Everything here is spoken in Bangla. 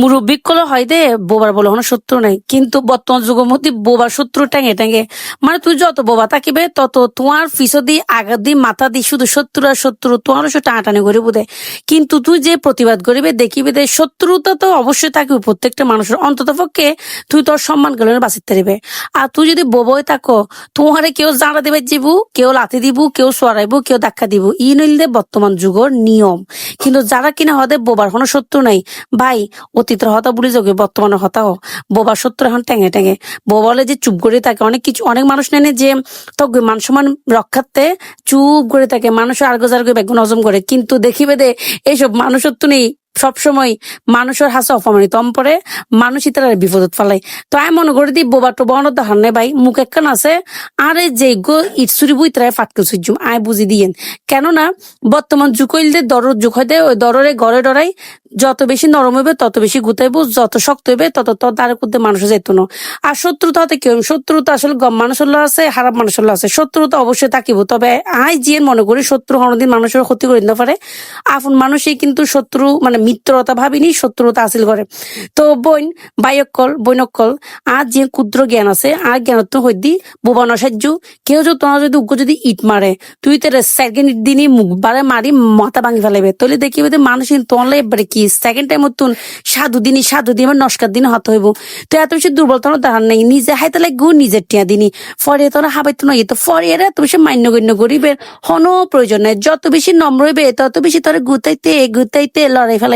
মুরব্বী কলে হয় দে, বোবার বলে, কোনো শত্রু নাই। কিন্তু বর্তমান যুগের মধ্যে বোবার শত্রু টাঙে টাঙে মানে তুই যত বোবা থাকিবে, তত তোমার পিছন দি আগার দি মাথা দি শুধু শত্রু আর শত্রু, তোমার সে টানাটানি করে বুঝে কিন্তু তুই যে প্রতিবাদ করিবে, দেখিবে দে শত্রুতা তো অবশ্যই থাকিবে প্রত্যেকটা মানুষের। অন্তত পক্ষে তুই তোর সম্মান গেলে বাঁচিতে পারিবে আর তুই যদি বোবই থাকো, তোমারে কেউ জানা দেবে যাবু কেউ লাথি দিব, কেউ সরাইব কেউ ধাক্কা দিব। ই নইলে বর্তমান যুগের নিয়ম। কিন্তু যারা কিনা হদে বোবার কোনো শত্রু নাই, ভাই অতীতের হতা বলে যোগে বর্তমানে হতাও। বোবা সত্য এখন ট্যাঙে ট্যাঙে বোবা বলে যে চুপ করে থাকে, অনেক কিছু, অনেক মানুষ নেনে যে তো মান সম্মান রক্ষার্থে চুপ করে থাকে মানুষ আর্গো জার্গো বেগুন হজম করে কিন্তু দেখিবে দে, এইসব মানুষত্ব নেই। সবসময় মানুষের হাসে অপমানিত। পরে মানুষই তারা বিপদত ফেলাই তো আমি মনে করি দি বোবা তো বহন দেখার নেই ভাই। মুখ একখান আছে। আরে যে গো ইটসুরি বই তারা ফাটকে সুজুম আয় বুঝি দিয়েন। কেননা বর্তমান যুগ হইলে দরর যুগ হইতে ওই দররে ঘরে ডরাই। যত বেশি নরম হইবে, তত বেশি গুতাইবো। যত শক্ত হইবে, তত তত তার করতে মানুষ যেত না। আর শত্রুতা হতে কেউ শত্রুতা আসলে গম মানুষের লো আছে, খারাপ মানুষের লো আছে। শত্রুতা অবশ্যই থাকিব। তবে আই জিয়ে মনে করি শত্রু কোনোদিন মানুষের ক্ষতি করে দিতে পারে। আপন মানুষই কিন্তু শত্রু মানে মিত্রতা ভাবিনি, শত্রুতা হাসিল করে তো বইন বাইকল বৈনকল আর যে ক্ষুদ্র জ্ঞান আছে আর জ্ঞানত হইদি বোবান সাহায্য কেউ যদি তোমার যদি উগ্র যদি ইট মারে, তুই তোর সেকেন্ড দিনই মুখ বারে মারি, মাথা ভাঙি ফেলাবে তাহলে দেখিবে যে মানুষ তোমার এবারে কি? সেকেন্ড টাইম মতন সাধু দিনই সাধু দিন আমার নস্কার দিন হত হইব। তো এত বেশি দুর্বল তোমার দেখার নেই, নিজে হাইতে লাগু নিজের টিয়া দিনই ফরে তোরা হাবাই তো নয়, তো ফরে এরা এত বেশি মান্য গণ্য করিবে হনো প্রয়োজন নাই। যত বেশি নম্র হইবে, তত বেশি তোরে গুতাইতে গুতাইতে লড়াই ফেলাই